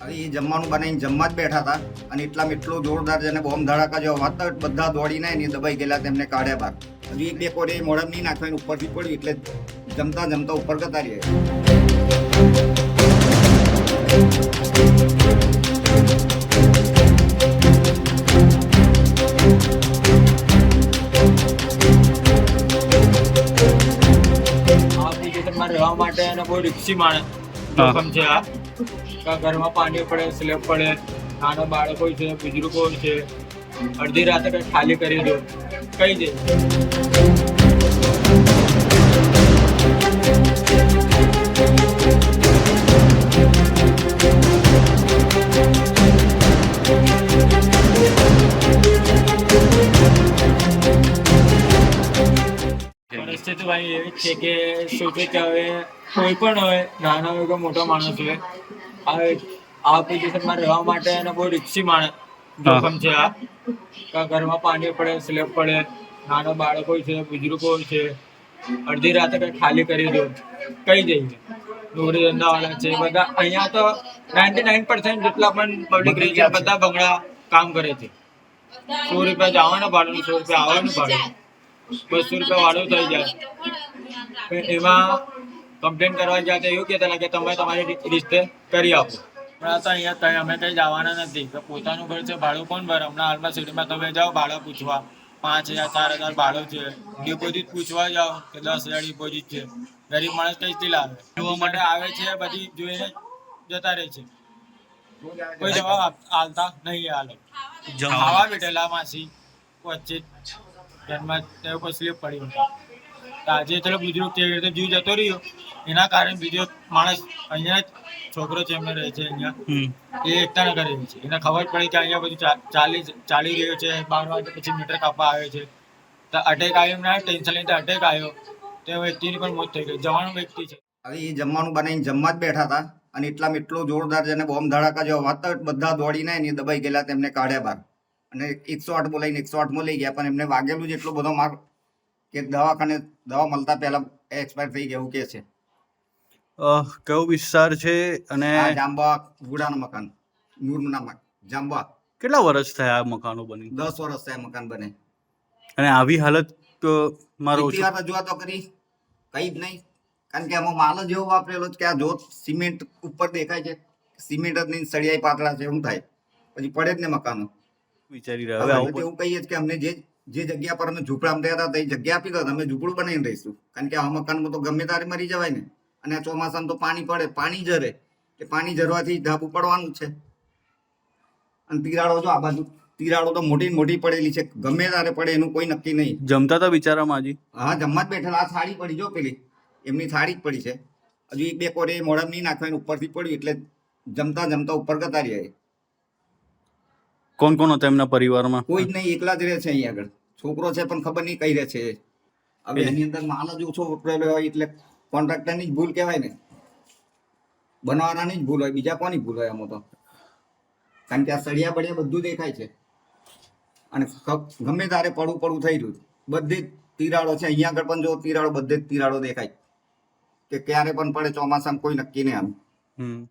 હવે એ જમવાનું બનાવીને જમવા જ બેઠા હતા અને એટલામાં એટલો જોરદાર જેને બોમ્બ ધડાકા જેવો વાત બધા દોડીને એની દબાઈ ગયેલા તેમને કાઢ્યા બહાર. હજુ એક બે કોરે મોડમ નહીં નાખવાની, ઉપરથી પડ્યું એટલે જમતા જમતા ઉપર જતા રહીએ રહેવા માટે અને બહુ રિક્ષી માણે. જોખમ છે આ. ઘરમાં પાણી પડે, સ્લેબ પડે, નાના બાળકો છે બુજુર્ગો છે, અડધી રાતે કંઈ ખાલી કરી દો કહી દે પરિસ્થિતિ ભાઈ એવી છે કે શું છે કે હવે કોઈ પણ હોય નાનો હોય કે મોટો માણસ હોય આ આ માં રહેવા માટે એને બહુ રિક્સી માણસ જોખમ છે આ. કાં ઘરમાં પાણી પડે સ્લેબ પડે નાના બાળકો છે બુજુર્ગો છે અડધી રાતે કઈ ખાલી કરી દો કઈ જઈએ. ધંધા ધંધાવાળા છે બધા અહીંયા તો નાઇન્ટી નાઇન પર્સન્ટ જેટલા પણ પબ્લિક છે બધા બંગડા કામ કરે છે. સો રૂપિયા જવાનું ભાડું સો રૂપિયા આવવાનું ભાડું. બસો રૂપિયા વાળું થઈ જાય. એમાં કમ્પ્લેન કરવા ગયા તો એવું કહેતા કે તમે તમારી રીતે કરી આપો. હમણાં તો અહીંયા કઈ અમે કઈ જવાના નથી. તો પોતાનું ઘર છે ભાડું કોણ ભરે? હમણાં હાલમાં સિટીમાં તમે જાઓ ભાડા પૂછવા. પાંચ હજાર ચાર હજાર ભાડું છે. ડિપોઝિટ પૂછવા જાઓ કે દસ હજાર ડિપોઝિટ છે. ગરીબ માણસ કઈ લાવે. જોવા માટે આવે છે બધી જોઈને જતા રહે છે. કોઈ જવાબ આલતા નહીં હાલે. ખાવા બેઠેલા માસી વચ્ચે. જન્મ તેઓ કોઈ સ્લીપ પડી તો આજે ચલો બુજુર્ગ કેવી રીતે જીવ જતો રહ્યો એના કારણે બીજો માણસ અહીંયા જ છોકરો છે એમને રહે છે અહીંયા. એ એકતા કરે છે. એને ખબર પડી કે અહીંયા બધું ચાલી ચાલી રહ્યો છે બાર વાગે પછી મીટર કાપવા આવે છે. તો અટેક આવ્યો ના ટેન્શન લઈને અટેક આવ્યો. તે વ્યક્તિની પણ મોત થઈ ગઈ. જવાનો વ્યક્તિ છે. હવે એ જમવાનું બનાવીને જમવા જ બેઠા હતા અને એટલામાં એટલો જોરદાર જેને બોમ્બ ધડાકા જેવા વાતા તો બધા દોડીને એની દબાઈ ગયેલા તેમને કાઢ્યા બહાર. અને એકસો આઠ બોલાવીને એકસો આઠમાં લઈ ગયા પણ એમને વાગેલું જ એટલો બધો માર કે દવાખાને દવા મળતા પહેલા એક્સપાયર થઈ ગયા એવું કે છે. કયો વિસ્તાર છે અને જાંબા ગુડાનું મકાન નૂરના મકાન જાંબા. કેટલા વર્ષ થયા મકાનો બની? દસ વર્ષ થયા મકાન બને. અને આવી હાલત મારો રજૂઆતો કરી કઈ જ નહીં. કારણ કે આમાં માલ જ એવો વાપરેલો કે આ જોત સિમેન્ટ ઉપર દેખાય છે સિમેન્ટ જ નહીં સળિયાઈ પાતળા છે એવું થાય. પછી પડે જ ને મકાનો. વિચારી રહ્યા. એવું કહીએ કે અમને જે જે જગ્યા પર અમે ઝૂંપડામાં થયા હતા તે જગ્યા આપી દો તો અમે ઝૂંપડું બનાવીને રહીશું. કારણ કે આ મકાનમાં તો ગમે તારે મરી જવાય ને. અને આ ચોમાસામાં તો પાણી પડે પાણી જરે કે પાણી જરવાથી ધાબુ પડવાનું છે. અને તિરાડો જો આ બાજુ તિરાડો તો મોટી મોટી પડેલી છે. ગમે તારે પડે એનું કોઈ નક્કી નહીં. જમતા હતા બિચારા માજી હા જમવા જ બેઠેલા. આ સાડી પડી જો પેલી. એમની સાડી જ પડી છે. હજુ એક બે કોરે મોડમ નહીં નાખવાની ઉપરથી પડ્યું એટલે જમતા જમતા ઉપર કતારી રહ્યા કોણ કોણ હતા એમના પરિવારમાં? કોઈ જ નહીં એકલા જ રહે છે અહીંયા આગળ. છોકરો છે પણ ખબર નહીં કઈ રહે છે. હવે એની અંદર માલ જ ઓછો વપરાયેલો હોય એટલે કોન્ટ્રાક્ટરની જ ભૂલ કહેવાય ને. બનાવવાનાની જ ભૂલ હોય બીજા કોની ભૂલ હોય આમાં તો? કારણ કે આ સળિયા બળિયા બધું દેખાય છે. અને ગમે તારે પડું પડું થઈ રહ્યું. બધી જ તિરાડો છે અહીંયા આગળ પણ જો તિરાડો બધે જ તિરાડો દેખાય. કે ક્યારે પણ પડે ચોમાસામાં કોઈ નક્કી નહીં આમ. હમ.